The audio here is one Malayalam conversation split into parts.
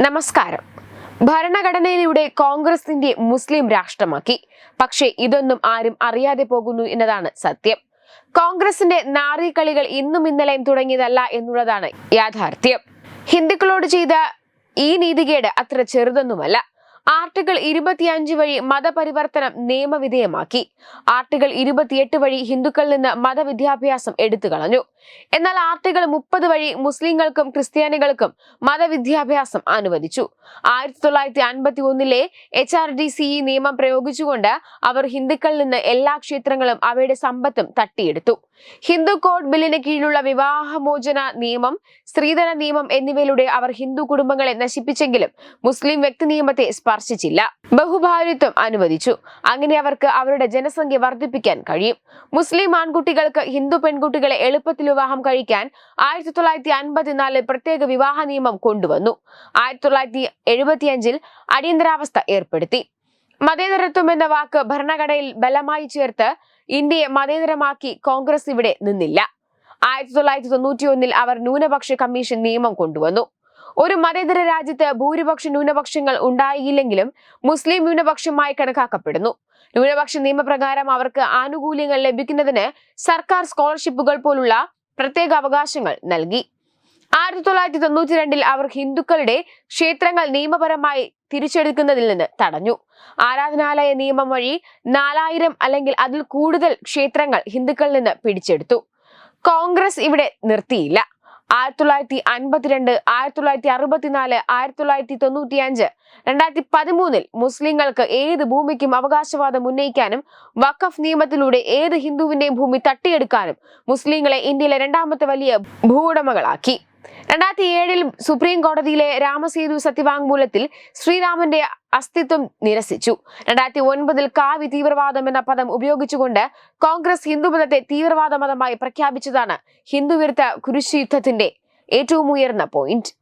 നമസ്കാരം. ഭരണഘടനയിലൂടെ കോൺഗ്രസിന്റെ മുസ്ലിം രാഷ്ട്രമാക്കി. പക്ഷേ ഇതൊന്നും ആരും അറിയാതെ പോകുന്നു എന്നതാണ് സത്യം. കോൺഗ്രസിന്റെ നാറികളികൾ ഇന്നും ഇന്നലെയും തുടങ്ങിയതല്ല എന്നുള്ളതാണ് യാഥാർത്ഥ്യം. ഹിന്ദുക്കളോട് ചെയ്ത ഈ നീതികേട് അത്ര ചെറുതൊന്നുമല്ല. ആർട്ടിക്കിൾ ഇരുപത്തിയഞ്ച് വഴി മതപരിവർത്തനം നിയമവിധേയമാക്കി. ആർട്ടിക്കിൾ ഇരുപത്തിയെട്ട് വഴി ഹിന്ദുക്കളിൽ നിന്ന് മതവിദ്യാഭ്യാസം എടുത്തു കളഞ്ഞു എന്നാൽ ആർട്ടിക്കിൾ മുപ്പത് വഴി മുസ്ലിങ്ങൾക്കും ക്രിസ്ത്യാനികൾക്കും മതവിദ്യാഭ്യാസം അനുവദിച്ചു. ആയിരത്തി തൊള്ളായിരത്തി അൻപത്തി ഒന്നിലെ എച്ച് ആർ ഡി സി നിയമം പ്രയോഗിച്ചുകൊണ്ട് അവർ ഹിന്ദുക്കളിൽ നിന്ന് എല്ലാ ക്ഷേത്രങ്ങളും അവയുടെ സമ്പത്തും തട്ടിയെടുത്തു. ഹിന്ദു കോഡ് ബില്ലിന് കീഴിലുള്ള വിവാഹമോചന നിയമം സ്ത്രീധന നിയമം എന്നിവയിലൂടെ അവർ ഹിന്ദു കുടുംബങ്ങളെ നശിപ്പിച്ചെങ്കിലും മുസ്ലിം വ്യക്തി നിയമത്തെ സ്പർശിച്ചില്ല ബഹുഭാര്യത്വം അനുവദിച്ചു. അങ്ങനെ അവർക്ക് അവരുടെ ജനസംഖ്യ വർദ്ധിപ്പിക്കാൻ കഴിയും. മുസ്ലിം ആൺകുട്ടികൾക്ക് ഹിന്ദു പെൺകുട്ടികളെ എളുപ്പത്തിൽ വിവാഹം കഴിക്കാൻ ആയിരത്തി തൊള്ളായിരത്തി അൻപത്തിനാലിൽ പ്രത്യേക വിവാഹ നിയമം കൊണ്ടുവന്നു. ആയിരത്തി തൊള്ളായിരത്തി എഴുപത്തിയഞ്ചിൽ അടിയന്തരാവസ്ഥ ഏർപ്പെടുത്തി. മതേതരത്വം എന്ന വാക്ക് ഭരണഘടനയിൽ ബലമായി ചേർത്ത് ഇന്ത്യയെ മതേതരമാക്കി കോൺഗ്രസ് ഇവിടെ നിന്നില്ല. ആയിരത്തി തൊള്ളായിരത്തി തൊണ്ണൂറ്റി ഒന്നിൽ അവർ ന്യൂനപക്ഷ കമ്മീഷൻ നിയമം കൊണ്ടുവന്നു. ഒരു മതേതര രാജ്യത്ത് ഭൂരിപക്ഷ ന്യൂനപക്ഷങ്ങൾ ഉണ്ടായില്ലെങ്കിലും മുസ്ലിം ന്യൂനപക്ഷമായി കണക്കാക്കപ്പെടുന്നു. ന്യൂനപക്ഷ നിയമപ്രകാരം അവർക്ക് ആനുകൂല്യങ്ങൾ ലഭിക്കുന്നതിന് സർക്കാർ സ്കോളർഷിപ്പുകൾ പോലുള്ള പ്രത്യേക അവകാശങ്ങൾ നൽകി. ആയിരത്തി തൊള്ളായിരത്തി തൊണ്ണൂറ്റി രണ്ടിൽ അവർ ഹിന്ദുക്കളുടെ ക്ഷേത്രങ്ങൾ നിയമപരമായി തിരിച്ചെടുക്കുന്നതിൽ നിന്ന് തടഞ്ഞു. ആരാധനാലയ നിയമം വഴി നാലായിരം അല്ലെങ്കിൽ അതിൽ കൂടുതൽ ക്ഷേത്രങ്ങൾ ഹിന്ദുക്കളിൽ നിന്ന് പിടിച്ചെടുത്തു. കോൺഗ്രസ് ഇവിടെ നിർത്തിയില്ല. ആയിരത്തി തൊള്ളായിരത്തി അൻപത്തിരണ്ട് ആയിരത്തി തൊള്ളായിരത്തി അറുപത്തിനാല് ആയിരത്തി തൊള്ളായിരത്തി തൊണ്ണൂറ്റി അഞ്ച് രണ്ടായിരത്തി പതിമൂന്നിൽ മുസ്ലിങ്ങൾക്ക് ഏത് ഭൂമിക്കും അവകാശവാദം ഉന്നയിക്കാനും വഖഫ് നിയമത്തിലൂടെ ഏത് ഹിന്ദുവിന്റെയും ഭൂമി തട്ടിയെടുക്കാനും മുസ്ലിങ്ങളെ ഇന്ത്യയിലെ രണ്ടാമത്തെ വലിയ ഭൂവുടമകളാക്കി. രണ്ടായിരത്തി ഏഴിൽ സുപ്രീം കോടതിയിലെ രാമസേതു സത്യവാങ്മൂലത്തിൽ ശ്രീരാമന്റെ അസ്തിത്വം നിരസിച്ചു. രണ്ടായിരത്തി ഒൻപതിൽ കാവി തീവ്രവാദം എന്ന പദം ഉപയോഗിച്ചുകൊണ്ട് കോൺഗ്രസ് ഹിന്ദുമതത്തെ തീവ്രവാദ മതമായി പ്രഖ്യാപിച്ചതാണ് ഹിന്ദുവിരുദ്ധ കുരിശുയുദ്ധത്തിന്റെ ഏറ്റവും ഉയർന്ന പോയിന്റ്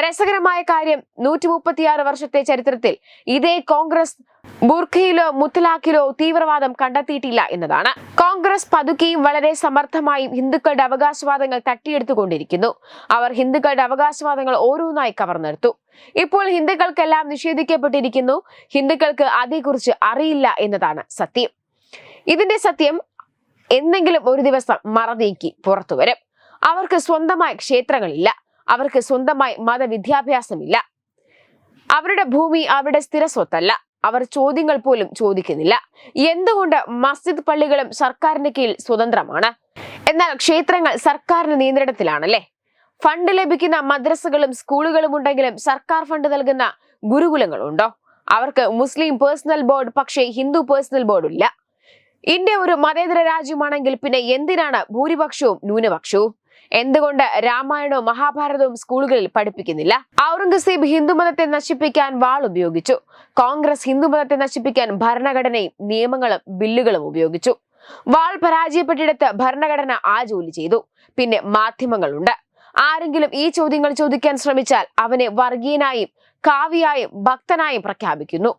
രസകരമായ കാര്യം നൂറ്റി മുപ്പത്തിയാറ് വർഷത്തെ ചരിത്രത്തിൽ ഇതേ കോൺഗ്രസ് ബുർഖയിലോ മുത്തലാഖിലോ തീവ്രവാദം കണ്ടെത്തിയിട്ടില്ല എന്നതാണ്. കോൺഗ്രസ് പതുക്കെയും വളരെ സമർത്ഥമായും ഹിന്ദുക്കളുടെ അവകാശവാദങ്ങൾ തട്ടിയെടുത്തുകൊണ്ടിരിക്കുന്നു. അവർ ഹിന്ദുക്കളുടെ അവകാശവാദങ്ങൾ ഓരോന്നായി കവർന്നെടുത്തു. ഇപ്പോൾ ഹിന്ദുക്കൾക്കെല്ലാം നിഷേധിക്കപ്പെട്ടിരിക്കുന്നു. ഹിന്ദുക്കൾക്ക് അതേക്കുറിച്ച് അറിയില്ല എന്നതാണ് സത്യം. ഇതിന്റെ സത്യം എന്തെങ്കിലും ഒരു ദിവസം മറനീക്കി പുറത്തുവരും അവർക്ക് സ്വന്തമായി ക്ഷേത്രങ്ങളില്ല. അവർക്ക് സ്വന്തമായി മതവിദ്യാഭ്യാസമില്ല. അവരുടെ ഭൂമി അവരുടെ സ്ഥിര സ്വത്തല്ല അവർ ചോദ്യങ്ങൾ പോലും ചോദിക്കുന്നില്ല. എന്തുകൊണ്ട് മസ്ജിദ് പള്ളികളും സർക്കാരിന്റെ കീഴിൽ സ്വതന്ത്രമാണ്? എന്നാൽ ക്ഷേത്രങ്ങൾ സർക്കാരിന്റെ നിയന്ത്രണത്തിലാണല്ലേ? ഫണ്ട് ലഭിക്കുന്ന മദ്രസകളും സ്കൂളുകളും ഉണ്ടെങ്കിലും സർക്കാർ ഫണ്ട് നൽകുന്ന ഗുരുകുലങ്ങളുണ്ടോ? അവർക്ക് മുസ്ലിം പേഴ്സണൽ ബോർഡ് പക്ഷേ ഹിന്ദു പേഴ്സണൽ ബോർഡ് ഇല്ല ഇന്ത്യ ഒരു മതേതര രാജ്യമാണെങ്കിൽ പിന്നെ എന്തിനാണ് ഭൂരിപക്ഷവും ന്യൂനപക്ഷവും? എന്തുകൊണ്ട് രാമായണവും മഹാഭാരതവും സ്കൂളുകളിൽ പഠിപ്പിക്കുന്നില്ല? ഔറംഗസീബ് ഹിന്ദുമതത്തെ നശിപ്പിക്കാൻ വാൾ ഉപയോഗിച്ചു. കോൺഗ്രസ് ഹിന്ദുമതത്തെ നശിപ്പിക്കാൻ ഭരണഘടനയും നിയമങ്ങളും ബില്ലുകളും ഉപയോഗിച്ചു. വാൾ പരാജയപ്പെട്ടിടത്ത് ഭരണഘടന ആ ജോലി ചെയ്തു. പിന്നെ മാധ്യമങ്ങളുണ്ട്. ആരെങ്കിലും ഈ ചോദ്യങ്ങൾ ചോദിക്കാൻ ശ്രമിച്ചാൽ അവനെ വർഗീയനായും കാവ്യായും ഭക്തനായും പ്രഖ്യാപിക്കുന്നു.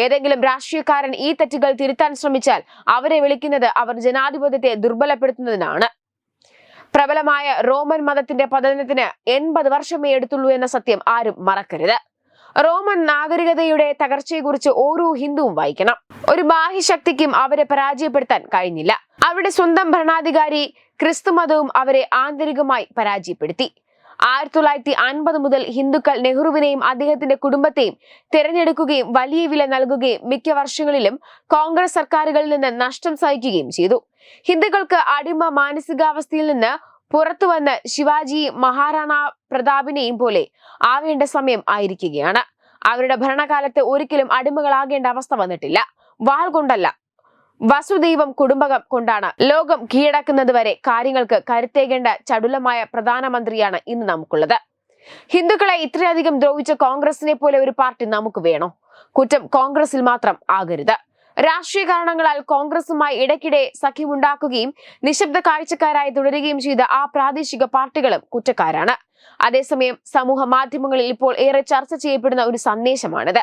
ഏതെങ്കിലും രാഷ്ട്രീയക്കാരൻ ഈ തെറ്റുകൾ തിരുത്താൻ ശ്രമിച്ചാൽ അവരെ വിളിക്കുന്നത് അവർ ജനാധിപത്യത്തെ ദുർബലപ്പെടുത്തുന്നതിനാണ്. പ്രബലമായ റോമൻ മതത്തിന്റെ പതനത്തിന് എൺപത് വർഷമേ എടുത്തുള്ളൂ എന്ന സത്യം ആരും മറക്കരുത്. റോമൻ നാഗരികതയുടെ തകർച്ചയെക്കുറിച്ച് ഓരോ ഹിന്ദുവും വായിക്കണം. ഒരു ബാഹ്യശക്തിക്കും അവരെ പരാജയപ്പെടുത്താൻ കഴിഞ്ഞില്ല. അവരുടെ സ്വന്തം ഭരണാധികാരി ക്രിസ്തു മതവും അവരെ ആന്തരികമായി പരാജയപ്പെടുത്തി. ആയിരത്തി തൊള്ളായിരത്തി അൻപത് മുതൽ ഹിന്ദുക്കൾ നെഹ്റുവിനെയും അദ്ദേഹത്തിന്റെ കുടുംബത്തെയും തിരഞ്ഞെടുക്കുകയും വലിയ വില നൽകുകയും മിക്ക വർഷങ്ങളിലും കോൺഗ്രസ് സർക്കാരുകളിൽ നിന്ന് നഷ്ടം സഹിക്കുകയും ചെയ്തു. ഹിന്ദുക്കൾക്ക് അടിമ മാനസികാവസ്ഥയിൽ നിന്ന് പുറത്തു വന്ന് ശിവാജിയും മഹാറാണ പ്രതാപിനെയും പോലെ ആവേണ്ട സമയം ആയിരിക്കുകയാണ്. അവരുടെ ഭരണകാലത്ത് ഒരിക്കലും അടിമകളാകേണ്ട അവസ്ഥ വന്നിട്ടില്ല. വാൾ കൊണ്ടല്ല വസുദൈവം കുടുംബകം കൊണ്ടാണ് ലോകം കീഴടക്കുന്നത് വരെ കാര്യങ്ങൾക്ക് കരുത്തേകേണ്ട ചടുലമായ പ്രധാനമന്ത്രിയാണ് ഇന്ന് നമുക്കുള്ളത്. ഹിന്ദുക്കളെ ഇത്രയധികം ദ്രോഹിച്ച കോൺഗ്രസിനെ പോലെ ഒരു പാർട്ടി നമുക്ക് വേണോ? കുറ്റം കോൺഗ്രസിൽ മാത്രം ആകരുത്. രാഷ്ട്രീയ കാരണങ്ങളാൽ കോൺഗ്രസുമായി ഇടയ്ക്കിടെ സഖ്യമുണ്ടാക്കുകയും നിശബ്ദ കാഴ്ചക്കാരായി തുടരുകയും ചെയ്ത ആ പ്രാദേശിക പാർട്ടികളും കുറ്റക്കാരാണ്. അതേസമയം സമൂഹ മാധ്യമങ്ങളിൽ ഇപ്പോൾ ഏറെ ചർച്ച ചെയ്യപ്പെടുന്ന ഒരു സന്ദേശമാണിത്.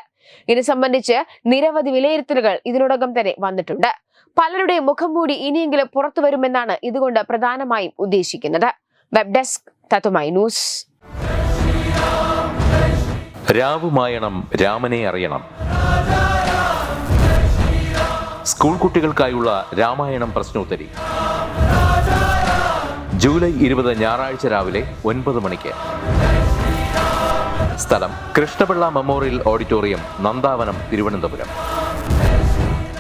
ഇത് സംബന്ധിച്ച് നിരവധി വിലയിരുത്തലുകൾ ഇതിനോടകം തന്നെ വന്നിട്ടുണ്ട്. പലരുടെയും മുഖം മൂടി ഇനിയെങ്കിലും പുറത്തു വരുമെന്നാണ് ഇതുകൊണ്ട് പ്രധാനമായും ഉദ്ദേശിക്കുന്നത്. വെബ് ഡെസ്ക് തത്തുമായി ന്യൂസ് രാവുമായണം രാമനെ അറിയണം. സ്കൂൾ കുട്ടികൾക്കായുള്ള രാമായണം പ്രശ്നോത്തരി. ജൂലൈ ഇരുപത് ഞായറാഴ്ച രാവിലെ ഒൻപത് മണിക്ക്. സ്ഥലം കൃഷ്ണപിള്ള മെമ്മോറിയൽ ഓഡിറ്റോറിയം നന്ദാവനം തിരുവനന്തപുരം.